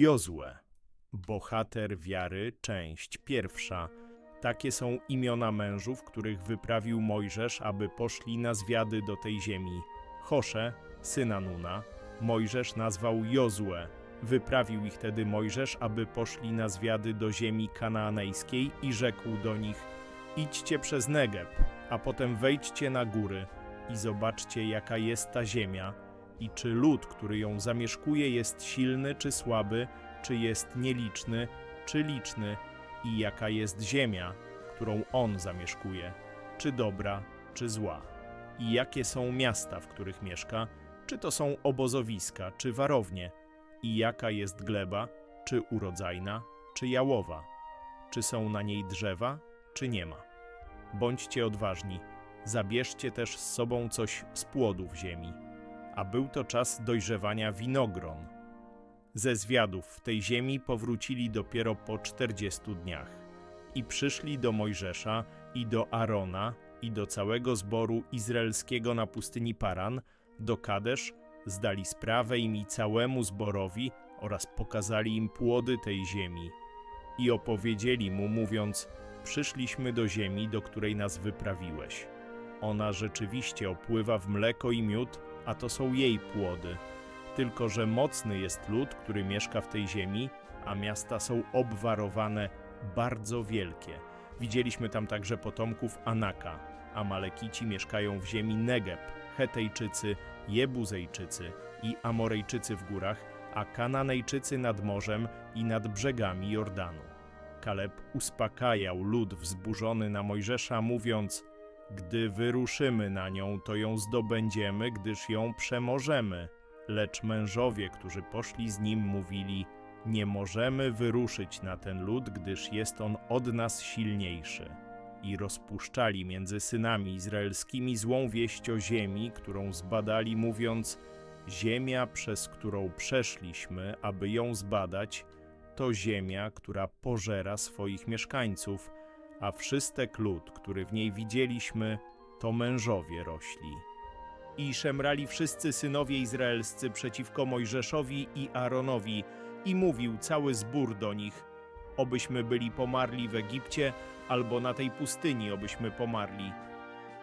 Jozue, bohater wiary, część pierwsza. Takie są imiona mężów, których wyprawił Mojżesz, aby poszli na zwiady do tej ziemi. Chosze, syna Nuna, Mojżesz nazwał Jozue. Wyprawił ich tedy Mojżesz, aby poszli na zwiady do ziemi kanaanejskiej i rzekł do nich: Idźcie przez Negeb, a potem wejdźcie na góry i zobaczcie, jaka jest ta ziemia i czy lud, który ją zamieszkuje, jest silny czy słaby, czy jest nieliczny, czy liczny, i jaka jest ziemia, którą on zamieszkuje, czy dobra, czy zła, i jakie są miasta, w których mieszka, czy to są obozowiska, czy warownie, i jaka jest gleba, czy urodzajna, czy jałowa, czy są na niej drzewa, czy nie ma. Bądźcie odważni, zabierzcie też z sobą coś z płodów ziemi a był to czas dojrzewania winogron. Ze zwiadów w tej ziemi powrócili dopiero po czterdziestu dniach i przyszli do Mojżesza i do Arona i do całego zboru izraelskiego na pustyni Paran, do Kadesz, zdali sprawę im i całemu zborowi oraz pokazali im płody tej ziemi. I opowiedzieli mu, mówiąc, przyszliśmy do ziemi, do której nas wyprawiłeś. Ona rzeczywiście opływa w mleko i miód, a to są jej płody. Tylko, że mocny jest lud, który mieszka w tej ziemi, a miasta są obwarowane bardzo wielkie. Widzieliśmy tam także potomków Anaka. Amalekici mieszkają w ziemi Negeb, Hetejczycy, Jebuzejczycy i Amorejczycy w górach, a Kananejczycy nad morzem i nad brzegami Jordanu. Kaleb uspokajał lud wzburzony na Mojżesza, mówiąc: gdy wyruszymy na nią, to ją zdobędziemy, gdyż ją przemożemy. Lecz mężowie, którzy poszli z nim, mówili: Nie możemy wyruszyć na ten lud, gdyż jest on od nas silniejszy. I rozpuszczali między synami izraelskimi złą wieść o ziemi, którą zbadali, mówiąc: Ziemia, przez którą przeszliśmy, aby ją zbadać, to ziemia, która pożera swoich mieszkańców a wszystek lud, który w niej widzieliśmy, to mężowie rośli. I szemrali wszyscy synowie izraelscy przeciwko Mojżeszowi i Aaronowi, i mówił cały zbór do nich, obyśmy byli pomarli w Egipcie, albo na tej pustyni obyśmy pomarli.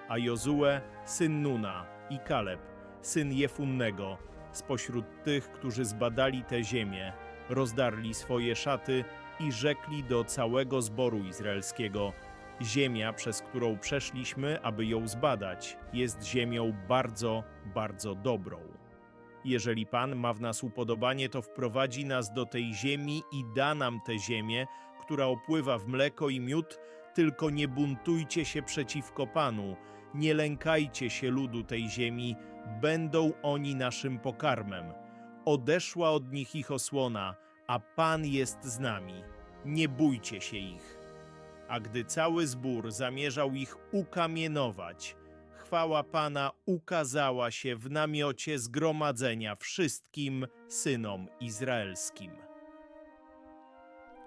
A Jozue, syn Nuna, i Kaleb, syn Jefunnego, spośród tych, którzy zbadali tę ziemię, rozdarli swoje szaty i rzekli do całego zboru izraelskiego: Ziemia, przez którą przeszliśmy, aby ją zbadać, jest ziemią bardzo, bardzo dobrą. Jeżeli Pan ma w nas upodobanie, to wprowadzi nas do tej ziemi i da nam tę ziemię, która opływa w mleko i miód, tylko nie buntujcie się przeciwko Panu, nie lękajcie się ludu tej ziemi, będą oni naszym pokarmem. Odeszła od nich ich osłona, a Pan jest z nami. Nie bójcie się ich. A gdy cały zbór zamierzał ich ukamienować, chwała Pana ukazała się w namiocie zgromadzenia wszystkim synom izraelskim.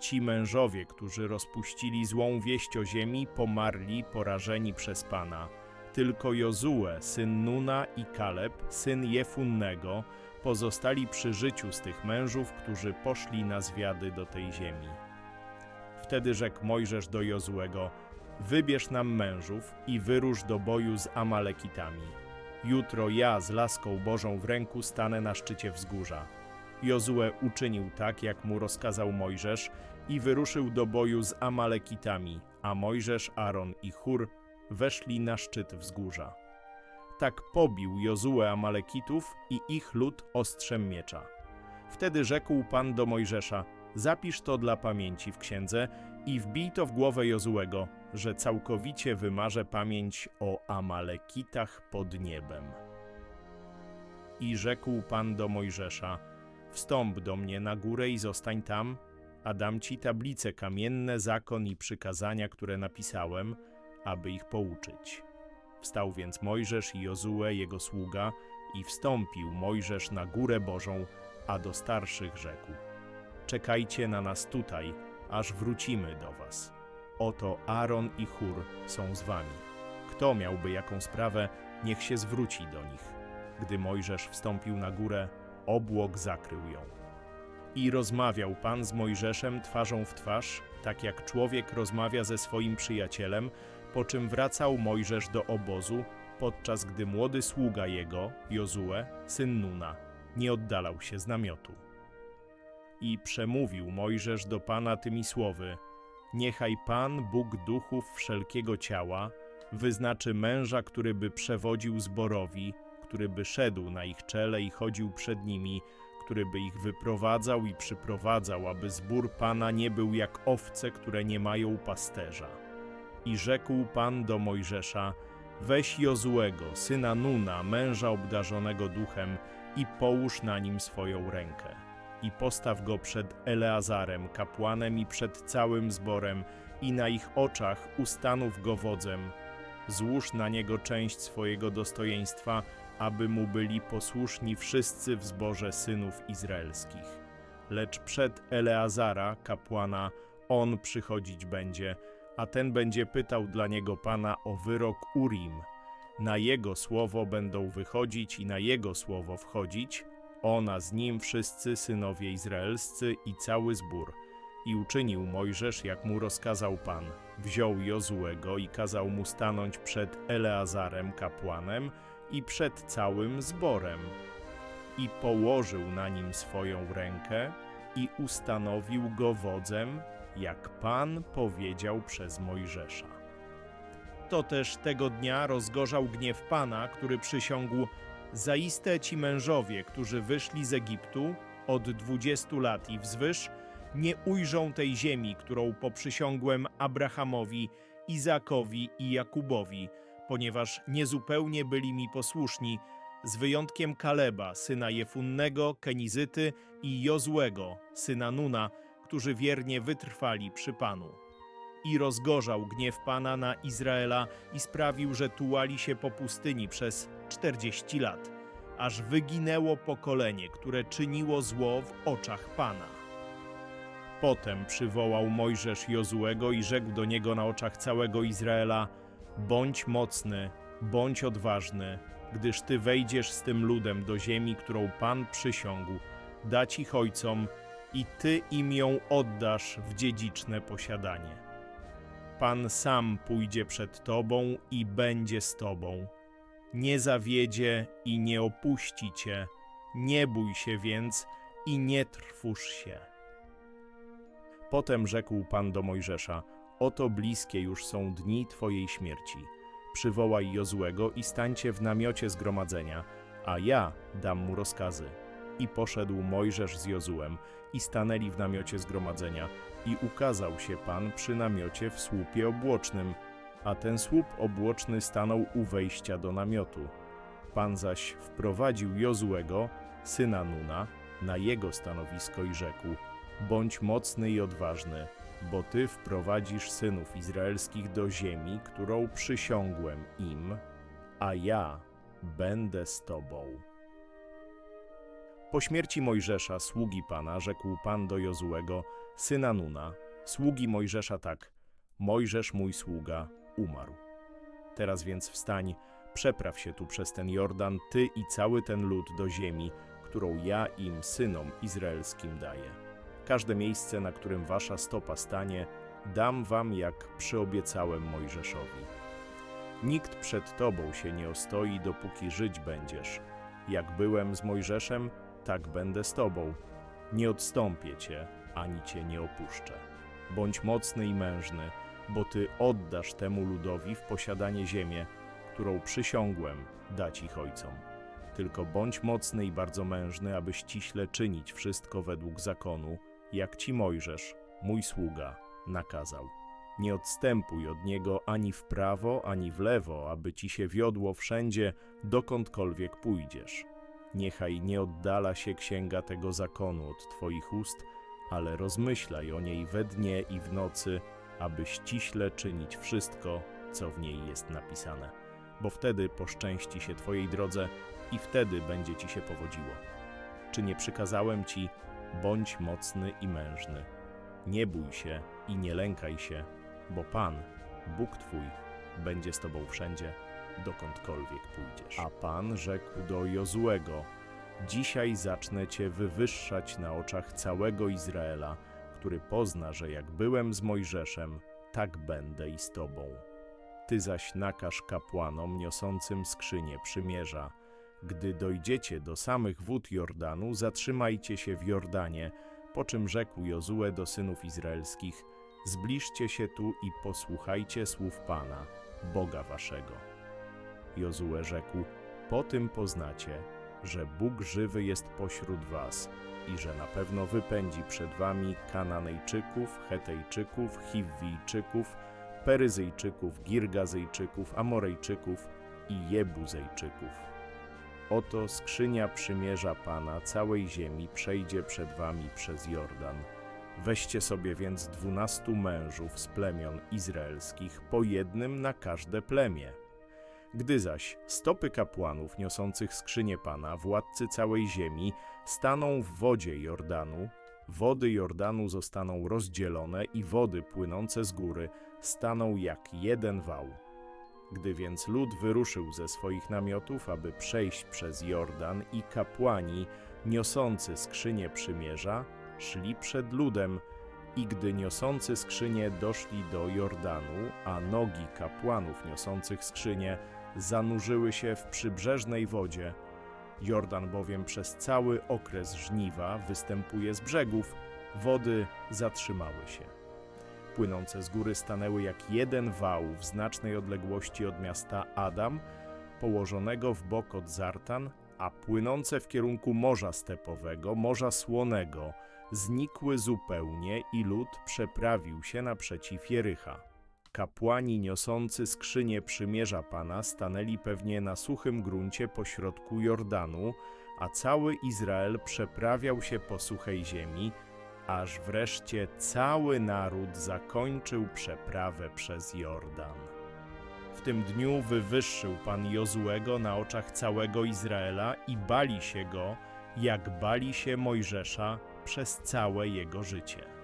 Ci mężowie, którzy rozpuścili złą wieść o ziemi, pomarli, porażeni przez Pana. Tylko Jozue, syn Nuna i Kaleb, syn Jefunnego, pozostali przy życiu z tych mężów, którzy poszli na zwiady do tej ziemi. Wtedy rzekł Mojżesz do Jozuego: Wybierz nam mężów i wyrusz do boju z Amalekitami. Jutro ja z laską Bożą w ręku stanę na szczycie wzgórza. Jozue uczynił tak, jak mu rozkazał Mojżesz i wyruszył do boju z Amalekitami, a Mojżesz, Aaron i Hur weszli na szczyt wzgórza. Tak pobił Jozue Amalekitów i ich lud ostrzem miecza. Wtedy rzekł Pan do Mojżesza: Zapisz to dla pamięci w księdze i wbij to w głowę Jozuego, że całkowicie wymarzę pamięć o Amalekitach pod niebem. I rzekł Pan do Mojżesza: Wstąp do mnie na górę i zostań tam, a dam ci tablice kamienne, zakon i przykazania, które napisałem, aby ich pouczyć. Wstał więc Mojżesz i Jozue, jego sługa, i wstąpił Mojżesz na górę Bożą, a do starszych rzekł: Czekajcie na nas tutaj, aż wrócimy do was. Oto Aaron i Hur są z wami. Kto miałby jaką sprawę, niech się zwróci do nich. Gdy Mojżesz wstąpił na górę, obłok zakrył ją. I rozmawiał Pan z Mojżeszem twarzą w twarz, tak jak człowiek rozmawia ze swoim przyjacielem, po czym wracał Mojżesz do obozu, podczas gdy młody sługa jego, Jozue, syn Nuna, nie oddalał się z namiotu. I przemówił Mojżesz do Pana tymi słowy: Niechaj Pan, Bóg duchów wszelkiego ciała, wyznaczy męża, który by przewodził zborowi, który by szedł na ich czele i chodził przed nimi, który by ich wyprowadzał i przyprowadzał, aby zbór Pana nie był jak owce, które nie mają pasterza. I rzekł Pan do Mojżesza: Weź Jozuego, syna Nuna, męża obdarzonego duchem, i połóż na nim swoją rękę. I postaw go przed Eleazarem, kapłanem, i przed całym zborem, i na ich oczach ustanów go wodzem. Złóż na niego część swojego dostojeństwa, aby mu byli posłuszni wszyscy w zborze synów izraelskich. Lecz przed Eleazara, kapłana, on przychodzić będzie, a ten będzie pytał dla niego Pana o wyrok Urim. Na jego słowo będą wychodzić i na jego słowo wchodzić, ona z nim wszyscy synowie izraelscy i cały zbór. I uczynił Mojżesz, jak mu rozkazał Pan. Wziął Jozuego i kazał mu stanąć przed Eleazarem kapłanem i przed całym zborem. I położył na nim swoją rękę i ustanowił go wodzem, jak Pan powiedział przez Mojżesza. To też tego dnia rozgorzał gniew Pana, który przysiągł: Zaiste ci mężowie, którzy wyszli z Egiptu od dwudziestu lat i wzwyż, nie ujrzą tej ziemi, którą poprzysiągłem Abrahamowi, Izakowi i Jakubowi, ponieważ niezupełnie byli mi posłuszni, z wyjątkiem Kaleba, syna Jefunnego, Kenizyty i Jozłego, syna Nuna, którzy wiernie wytrwali przy Panu. I rozgorzał gniew Pana na Izraela i sprawił, że tułali się po pustyni przez czterdzieści lat, aż wyginęło pokolenie, które czyniło zło w oczach Pana. Potem przywołał Mojżesz Jozuego i rzekł do niego na oczach całego Izraela: Bądź mocny, bądź odważny, gdyż ty wejdziesz z tym ludem do ziemi, którą Pan przysiągł dać ich ojcom, i ty im ją oddasz w dziedziczne posiadanie. Pan sam pójdzie przed tobą i będzie z tobą. Nie zawiedzie i nie opuści cię. Nie bój się więc i nie trwóż się. Potem rzekł Pan do Mojżesza: Oto bliskie już są dni Twojej śmierci. Przywołaj Jozłego i stańcie w namiocie zgromadzenia, a ja dam mu rozkazy. I poszedł Mojżesz z Jozułem i stanęli w namiocie zgromadzenia, i ukazał się Pan przy namiocie w słupie obłocznym, a ten słup obłoczny stanął u wejścia do namiotu. Pan zaś wprowadził Jozuego, syna Nuna, na jego stanowisko i rzekł: Bądź mocny i odważny, bo ty wprowadzisz synów izraelskich do ziemi, którą przysiągłem im, a ja będę z tobą. Po śmierci Mojżesza, sługi Pana, rzekł Pan do Jozuego, syna Nuna, sługi Mojżesza tak: Mojżesz, mój sługa, umarł. Teraz więc wstań, przepraw się tu przez ten Jordan, ty i cały ten lud do ziemi, którą ja im, synom izraelskim, daję. Każde miejsce, na którym wasza stopa stanie, dam wam, jak przyobiecałem Mojżeszowi. Nikt przed tobą się nie ostoi, dopóki żyć będziesz. Jak byłem z Mojżeszem, tak będę z tobą. Nie odstąpię cię, ani cię nie opuszczę. Bądź mocny i mężny, bo ty oddasz temu ludowi w posiadanie ziemię, którą przysiągłem dać ich ojcom. Tylko bądź mocny i bardzo mężny, aby ściśle czynić wszystko według zakonu, jak ci Mojżesz, mój sługa, nakazał. Nie odstępuj od niego ani w prawo, ani w lewo, aby ci się wiodło wszędzie, dokądkolwiek pójdziesz. Niechaj nie oddala się księga tego zakonu od twoich ust, ale rozmyślaj o niej we dnie i w nocy, aby ściśle czynić wszystko, co w niej jest napisane. Bo wtedy poszczęści się twojej drodze i wtedy będzie ci się powodziło. Czy nie przykazałem ci, bądź mocny i mężny. Nie bój się i nie lękaj się, bo Pan, Bóg Twój, będzie z Tobą wszędzie, dokądkolwiek pójdziesz. A Pan rzekł do Jozuego, Dzisiaj zacznę cię wywyższać na oczach całego Izraela, który pozna, że jak byłem z Mojżeszem, tak będę i z tobą. Ty zaś nakaż kapłanom niosącym skrzynię przymierza. Gdy dojdziecie do samych wód Jordanu, zatrzymajcie się w Jordanie, po czym rzekł Jozue do synów izraelskich: Zbliżcie się tu i posłuchajcie słów Pana, Boga waszego. Jozue rzekł: Po tym poznacie, że Bóg żywy jest pośród was i że na pewno wypędzi przed wami Kananejczyków, Hetejczyków, Hiwijczyków, Peryzyjczyków, Girgazyjczyków, Amorejczyków i Jebuzejczyków. Oto skrzynia przymierza Pana całej ziemi przejdzie przed wami przez Jordan. Weźcie sobie więc dwunastu mężów z plemion izraelskich, po jednym na każde plemię. Gdy zaś stopy kapłanów niosących skrzynię Pana, władcy całej ziemi, staną w wodzie Jordanu, wody Jordanu zostaną rozdzielone i wody płynące z góry staną jak jeden wał. Gdy więc lud wyruszył ze swoich namiotów, aby przejść przez Jordan i kapłani niosący skrzynię przymierza szli przed ludem i gdy niosący skrzynię doszli do Jordanu, a nogi kapłanów niosących skrzynię zanurzyły się w przybrzeżnej wodzie, Jordan bowiem przez cały okres żniwa występuje z brzegów, wody zatrzymały się. Płynące z góry stanęły jak jeden wał w znacznej odległości od miasta Adam, położonego w bok od Zartan, a płynące w kierunku Morza Stepowego, Morza Słonego, znikły zupełnie i lud przeprawił się naprzeciw Jericha. Kapłani niosący skrzynię przymierza Pana stanęli pewnie na suchym gruncie pośrodku Jordanu, a cały Izrael przeprawiał się po suchej ziemi, aż wreszcie cały naród zakończył przeprawę przez Jordan. W tym dniu wywyższył Pan Jozuego na oczach całego Izraela i bali się go, jak bali się Mojżesza przez całe jego życie.